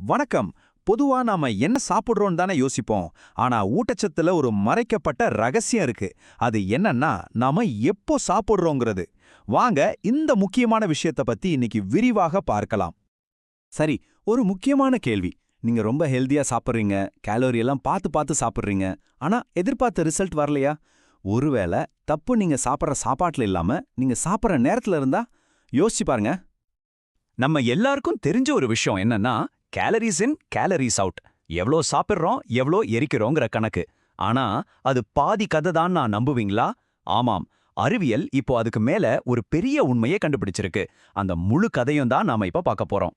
வணக்கம். பொதுவா நாம என்ன சாப்பிடுறோம் தானே யோசிப்போம். ஆனா ஊட்டச்சத்துல ஒரு மறைக்கப்பட்ட ரகசியம் இருக்கு. அது என்னன்னா நாம எப்போ சாப்பிடுறோங்கிறது. வாங்க இந்த முக்கியமான விஷயத்த பத்தி இன்னைக்கு விரிவாக பார்க்கலாம். சரி ஒரு முக்கியமான கேள்வி. நீங்க ரொம்ப ஹெல்தியா சாப்பிடுறீங்க கேலோரி எல்லாம் பார்த்து பார்த்து சாப்பிட்றீங்க ஆனா எதிர்பார்த்த ரிசல்ட் வரலையா? ஒருவேளை தப்பு நீங்க சாப்பிட்ற சாப்பாட்டுல இல்லாம நீங்க சாப்பிட்ற நேரத்துல இருந்தா யோசிச்சு பாருங்க. நம்ம எல்லாருக்கும் தெரிஞ்ச ஒரு விஷயம் என்னன்னா கேலரிஸ் இன் கேலரிஸ் அவுட் எவ்வளோ சாப்பிட்றோம் எவ்வளோ எரிக்கிறோங்கிற கணக்கு. ஆனா அது பாதி கதை தான் நான் நம்புவீங்களா? ஆமாம். அறிவியல் இப்போ அதுக்கு மேல ஒரு பெரிய உண்மையை கண்டுபிடிச்சிருக்கு. அந்த முழு கதையும் தான் நாம இப்ப பார்க்க போறோம்.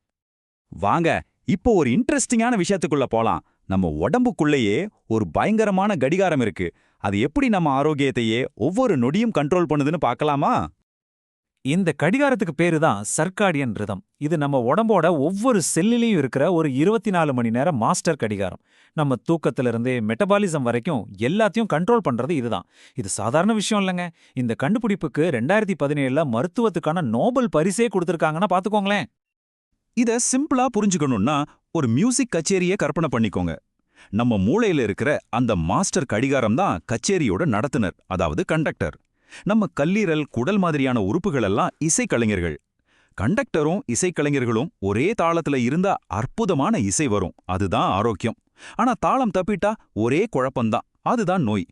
வாங்க இப்போ ஒரு இன்ட்ரெஸ்டிங்கான விஷயத்துக்குள்ள போலாம். நம்ம உடம்புக்குள்ளேயே ஒரு பயங்கரமான கடிகாரம் இருக்கு. அது எப்படி நம்ம ஆரோக்கியத்தையே ஒவ்வொரு நொடியும் கண்ட்ரோல் பண்ணுதுன்னு பார்க்கலாமா? இந்த கடிகாரத்துக்கு பேரு தான் சர்க்காடியன் ரிதம். இது நம்ம உடம்போட ஒவ்வொரு செல்லிலையும் இருக்கிற ஒரு இருபத்தி நாலு மணி நேரம் மாஸ்டர் கடிகாரம். நம்ம தூக்கத்திலிருந்தே மெட்டபாலிசம் வரைக்கும் எல்லாத்தையும் கண்ட்ரோல் பண்றது இதுதான். இது சாதாரண விஷயம் இல்லைங்க. இந்த கண்டுபிடிப்புக்கு ரெண்டாயிரத்தி பதினேழுல மருத்துவத்துக்கான நோபல் பரிசே கொடுத்துருக்காங்கன்னா பாத்துக்கோங்களேன். இத சிம்பிளா புரிஞ்சுக்கணும்னா ஒரு மியூசிக் கச்சேரியை கற்பனை பண்ணிக்கோங்க. நம்ம மூளையில இருக்கிற அந்த மாஸ்டர் கடிகாரம் தான் கச்சேரியோட நடத்துனர் அதாவது கண்டக்டர். நம்ம கல்லீரல் குடல் மாதிரியான உறுப்புகள் எல்லாம் இசைக்கலைஞர்கள். கண்டக்டரும் இசைக்கலைஞர்களும் ஒரே தாளத்துல இருந்தா அற்புதமான இசை வரும். அதுதான் ஆரோக்கியம். ஆனா தாளம் தப்பிட்டா ஒரே குழப்பம்தான். அதுதான் நோய்.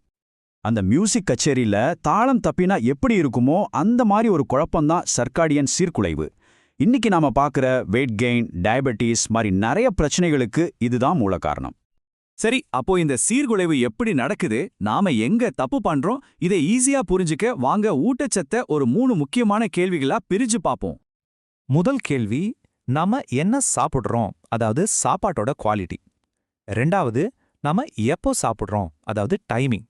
அந்த மியூசிக் கச்சேரியில தாளம் தப்பினா எப்படி இருக்குமோ அந்த மாதிரி ஒரு குழப்பம்தான் சர்க்காடியன் சீர்குலைவு. இன்னைக்கு நாம பார்க்குற வெயிட் கெயின் டயபெட்டிஸ் மாதிரி நிறைய பிரச்சனைகளுக்கு இதுதான் மூல காரணம் சரி அப்போ இந்த சீர்குலைவு எப்படி நடக்குது? நாம எங்க தப்பு பண்றோம்? இதை ஈஸியா புரிஞ்சுக்க வாங்க ஊட்டச்சத்தை ஒரு மூணு முக்கியமான கேள்விகளா பிரிச்சு பார்ப்போம் முதல் கேள்வி நாம என்ன சாப்பிடுறோம்? அதாவது சாப்பாட்டோட குவாலிட்டி ரெண்டாவது நாம எப்போ சாப்பிடுறோம்? அதாவது டைமிங்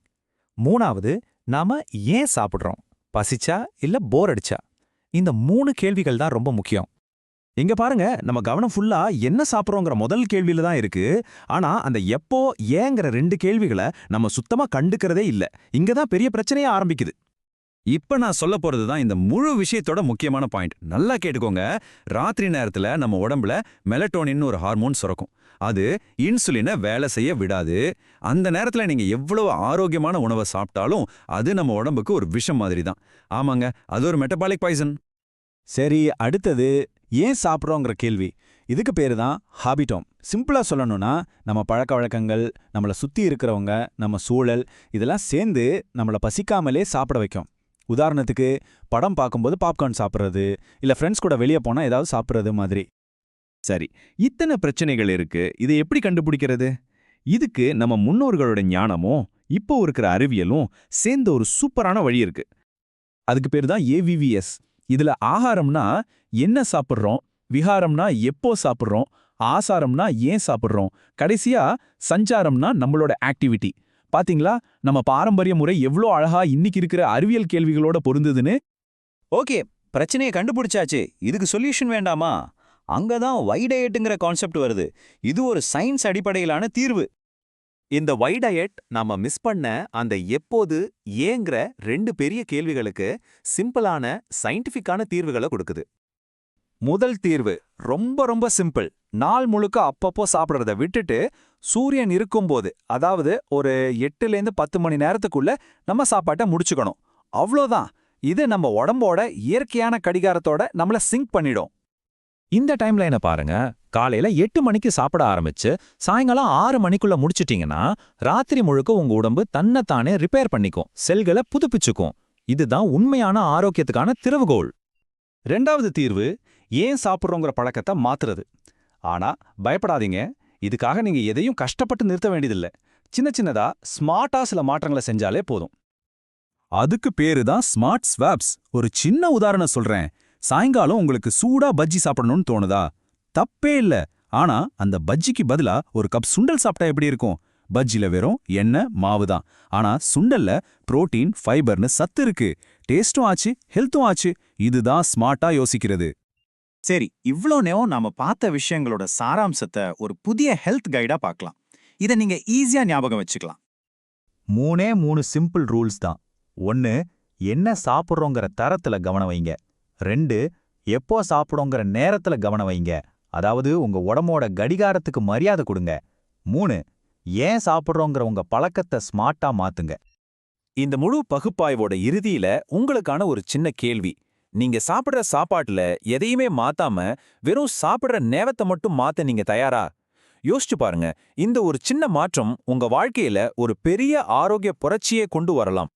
மூணாவது நாம ஏன் சாப்பிடுறோம்? பசிச்சா இல்ல போர் அடிச்சா? இந்த மூணு கேள்விகள் தான் ரொம்ப முக்கியம். இங்க பாருங்க நம்ம கவனம் ஃபுல்லா என்ன சாப்பிட்றோங்கிற முதல் கேள்வியில தான் இருக்கு. ஆனா அந்த எப்போ ஏங்கிற ரெண்டு கேள்விகளை நம்ம சுத்தமா கண்டுக்கிறதே இல்ல. இங்க தான் பெரிய பிரச்சனையே ஆரம்பிக்குது. இப்ப நான் சொல்ல போறது தான் இந்த முழு விஷயத்தோட முக்கியமான பாயிண்ட் நல்லா கேட்டுக்கோங்க. ராத்திரி நேரத்துல நம்ம உடம்புல மெலட்டோனின்னு ஒரு ஹார்மோன் சுரக்கும். அது இன்சுலினை வேலை செய்ய விடாது. அந்த நேரத்துல நீங்க எவ்வளவு ஆரோக்கியமான உணவை சாப்பிட்டாலும் அது நம்ம உடம்புக்கு ஒரு விஷம் மாதிரி தான். ஆமாங்க அது ஒரு மெட்டபாலிக் பாய்சன் சரி அடுத்தது ஏன் சாப்பிட்றோங்கிற கேள்வி. இதுக்கு பேரு தான் ஹாபிட்டோம் சிம்பிளா சொல்லணும்னா நம்ம பழக்க வழக்கங்கள் நம்மளை சுத்தி இருக்கிறவங்க நம்ம சூழல் இதெல்லாம் சேர்ந்து நம்மளை பசிக்காமலே சாப்பிட வைக்கும். உதாரணத்துக்கு படம் பார்க்கும்போது பாப்கார்ன் சாப்பிட்றது இல்ல ஃப்ரெண்ட்ஸ் கூட வெளியே போனா ஏதாவது சாப்பிட்றது மாதிரி. சரி இத்தனை பிரச்சனைகள் இருக்கு இதை எப்படி கண்டுபிடிக்கிறது? இதுக்கு நம்ம முன்னோர்களோட ஞானமும் இப்போ இருக்கிற அறிவியலும் சேர்ந்த ஒரு சூப்பரான வழி இருக்கு. அதுக்கு பேர் தான் ஏவிவிஎஸ் இதுல ஆகாரம்னா என்ன சாப்பிட்றோம்? விகாரம்னா எப்போ சாப்பிட்றோம்? ஆசாரம்னா ஏன் சாப்பிட்றோம்? கடைசியா சஞ்சாரம்னா நம்மளோட ஆக்டிவிட்டி பாத்தீங்களா? நம்ம பாரம்பரிய முறை எவ்வளோ அழகா இன்னைக்கு இருக்கிற அறிவியல் கேள்விகளோட பொருந்ததுன்னு. ஓகே பிரச்சனையை கண்டுபிடிச்சாச்சு. இதுக்கு சொல்யூஷன் வேண்டாமா? அங்கதான் வைடயட்டுங்கிற கான்செப்ட் வருது. இது ஒரு சயின்ஸ் அடிப்படையிலான தீர்வு. இந்த ஒய் டயட் நாம மிஸ் பண்ண அந்த எப்போது ஏங்கிற ரெண்டு பெரிய கேள்விகளுக்கு சிம்பிளான சயின்டிஃபிக்கான தீர்வுகளை கொடுக்குது. முதல் தீர்வு ரொம்ப ரொம்ப சிம்பிள் நாள் முழுக்க அப்பப்போ சாப்பிட்றத விட்டுட்டு சூரியன் இருக்கும்போது அதாவது ஒரு எட்டுலேருந்து பத்து மணி நேரத்துக்குள்ள நம்ம சாப்பாட்டை முடிச்சுக்கணும். அவ்வளோதான். இது நம்ம உடம்போட இயற்கையான கடிகாரத்தோட நம்மள சிங்க் பண்ணிடும். இந்த டைம்ல என்ன பாருங்க. காலையில எட்டு மணிக்கு சாப்பிட ஆரம்பிச்சு சாயங்காலம் ஆறு மணிக்குள்ள முடிச்சிட்டீங்கன்னா ராத்திரி முழுக்க உங்க உடம்பு தன்னைத்தானே ரிப்பேர் பண்ணிக்கும் செல்களை புதுப்பிச்சுக்கும். இதுதான் உண்மையான ஆரோக்கியத்துக்கான திறவுகோள். ரெண்டாவது தீர்வு ஏன் சாப்பிட்றோங்கிற பழக்கத்தை மாத்துறது. ஆனா பயப்படாதீங்க. இதுக்காக நீங்க எதையும் கஷ்டப்பட்டு நிறுத்த வேண்டியதில்லை. சின்ன சின்னதா ஸ்மார்ட்டா சில மாற்றங்களை செஞ்சாலே போதும். அதுக்கு பேரு தான் ஸ்மார்ட் ஸ்வாப்ஸ் ஒரு சின்ன உதாரணம் சொல்றேன். சாயங்காலம் உங்களுக்கு சூடா பஜ்ஜி சாப்பிடணும்னு தோணுதா? தப்பே இல்ல. ஆனா அந்த பஜ்ஜிக்கு பதிலா ஒரு கப் சுண்டல் சாப்பிட்டா எப்படி இருக்கும்? பஜ்ஜில வெறும் எண்ணெய் மாவு தான். ஆனா சுண்டல்ல புரோட்டீன் ஃபைபர்னு சத்து இருக்கு. டேஸ்டும் ஆச்சு ஹெல்த்தும் ஆச்சு. இதுதான் ஸ்மார்ட்டா யோசிக்கிறது. சரி இவ்ளோ நேரம் நாம பார்த்த விஷயங்களோட சாராம்சத்தை ஒரு புதிய ஹெல்த் கைடா பார்க்கலாம். இதை நீங்க ஈஸியா ஞாபகம் வச்சுக்கலாம். மூணே மூணு சிம்பிள் ரூல்ஸ் தான். ஒன்னு என்ன சாப்பிட்றோங்கிற தரத்துல கவனம் வைங்க. ரெண்டு எப்போ சாப்பிடுங்கிற நேரத்துல கவனம் வைங்க. அதாவது உங்க உடம்போட கடிகாரத்துக்கு மரியாதை கொடுங்க. மூணு ஏன் சாப்பிட்றோங்கிற உங்க பழக்கத்தை ஸ்மார்ட்டா மாத்துங்க. இந்த முழு பகுப்பாய்வோட இறுதியில உங்களுக்கான ஒரு சின்ன கேள்வி. நீங்க சாப்பிடுற சாப்பாட்டுல எதையுமே மாத்தாம வெறும் சாப்பிடுற நேவத்தை மட்டும் மாத்த நீங்க தயாரா? யோசிச்சு பாருங்க இந்த ஒரு சின்ன மாற்றம் உங்க வாழ்க்கையில ஒரு பெரிய ஆரோக்கிய புரட்சியே கொண்டு வரலாம்.